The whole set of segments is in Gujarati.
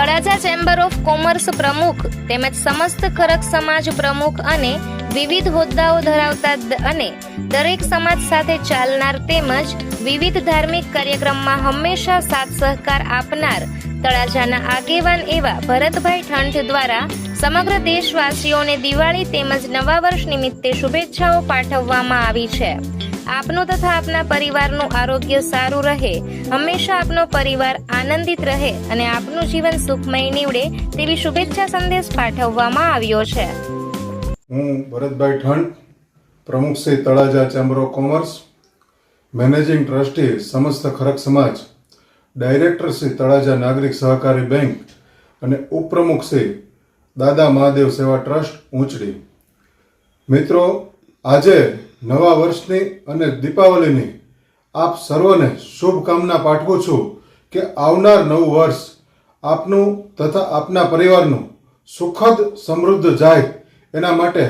તળાજા ચેમ્બર ઓફ કોમર્સ પ્રમુખ તેમજ સમસ્ત ખરક સમાજ પ્રમુખ અને વિવિધ હોદ્દાઓ ધરાવતા અને દરેક સમાજ સાથે ચાલનાર તેમજ વિવિધ ધાર્મિક કાર્યક્રમમાં હંમેશા સાથ સહકાર આપનાર તળાજાના આગેવાન એવા ભરતભાઈ ઠંઠ દ્વારા સમગ્ર દેશવાસીઓને દિવાળી તેમજ નવા વર્ષ નિમિત્તે શુભેચ્છાઓ પાઠવવામાં આવી છે. આપનું તથા આપના પરિવારનું આરોગ્ય સારું રહે. હંમેશા આપનો પરિવાર આનંદિત રહે અને આપનું જીવન સુખમય નીવડે તેવી શુભેચ્છા સંદેશ પાઠવવામાં આવ્યો છે. હું ભરતભાઈ ઠંડ, પ્રમુખ Shri Talaja chamber of commerce managing trustee સમસ્ત ખરક સમાજ ડાયરેક્ટર શ્રી તળાજા નાગરિક સહકારી બેંક અને ઉપપ્રમુખ શ્રી દાદા મહાદેવ સેવા ટ્રસ્ટ ઊંચડી મિત્રો, આજે નવા વર્ષની અને દીપાવલીની આપ સર્વને શુભકામના પાઠવું છું કે આવનાર નવું વર્ષ આપનું તથા આપના પરિવારનું સુખદ, સમૃદ્ધ જાય. એના માટે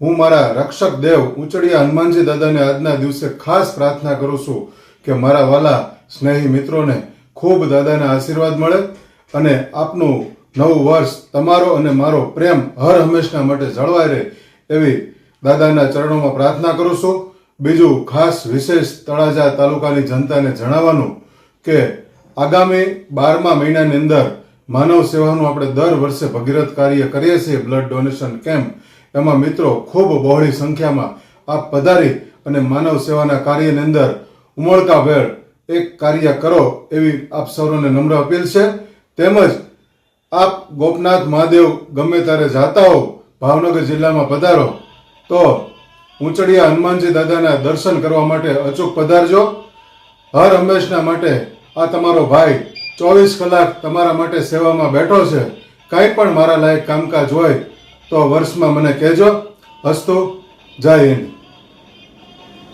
હું મારા રક્ષક દેવ ઉંચડિયા હનુમાનજી દાદાને આજના દિવસે ખાસ પ્રાર્થના કરું છું કે મારા વાલા સ્નેહી મિત્રોને ખૂબ દાદાના આશીર્વાદ મળે અને આપનું નવું વર્ષ તમારો અને મારો પ્રેમ હર હંમેશના માટે જળવાઈ રહે એવી દાદાના ચરણોમાં પ્રાર્થના કરું છું. બીજું ખાસ વિશેષ તળાજા તાલુકાની જનતાને જણાવવાનું કે આગામી બારમા મહિનાની અંદર માનવ સેવાનું આપણે દર વર્ષે ભગીરથ કાર્ય કરીએ છીએ બ્લડ ડોનેશન કેમ્પ એમાં મિત્રો ખૂબ બહોળી સંખ્યામાં આપ પધારી અને માનવ સેવાના કાર્યની અંદર ઉમળકા વેળ એક કાર્ય કરો એવી આપ સૌને નમ્ર અપીલ છે. તેમજ આપ ગોપનાથ મહાદેવ ગમે ત્યારે જાતા હો ભાવનગર જિલ્લામાં પધારો. તો ઊંચડિયા હનુમાનજી દાદાના દર્શન કરવા માટે અચૂક પધારજો. હર હંમેશના માટે આ તમારો ભાઈ ચોવીસ કલાક તમારા માટે સેવામાં બેઠો છે. કાંઈ પણ મારા લાયક કામકાજ હોય તો વર્ષમાં મને કહેજો. હસ્તો, જય હિન્દ.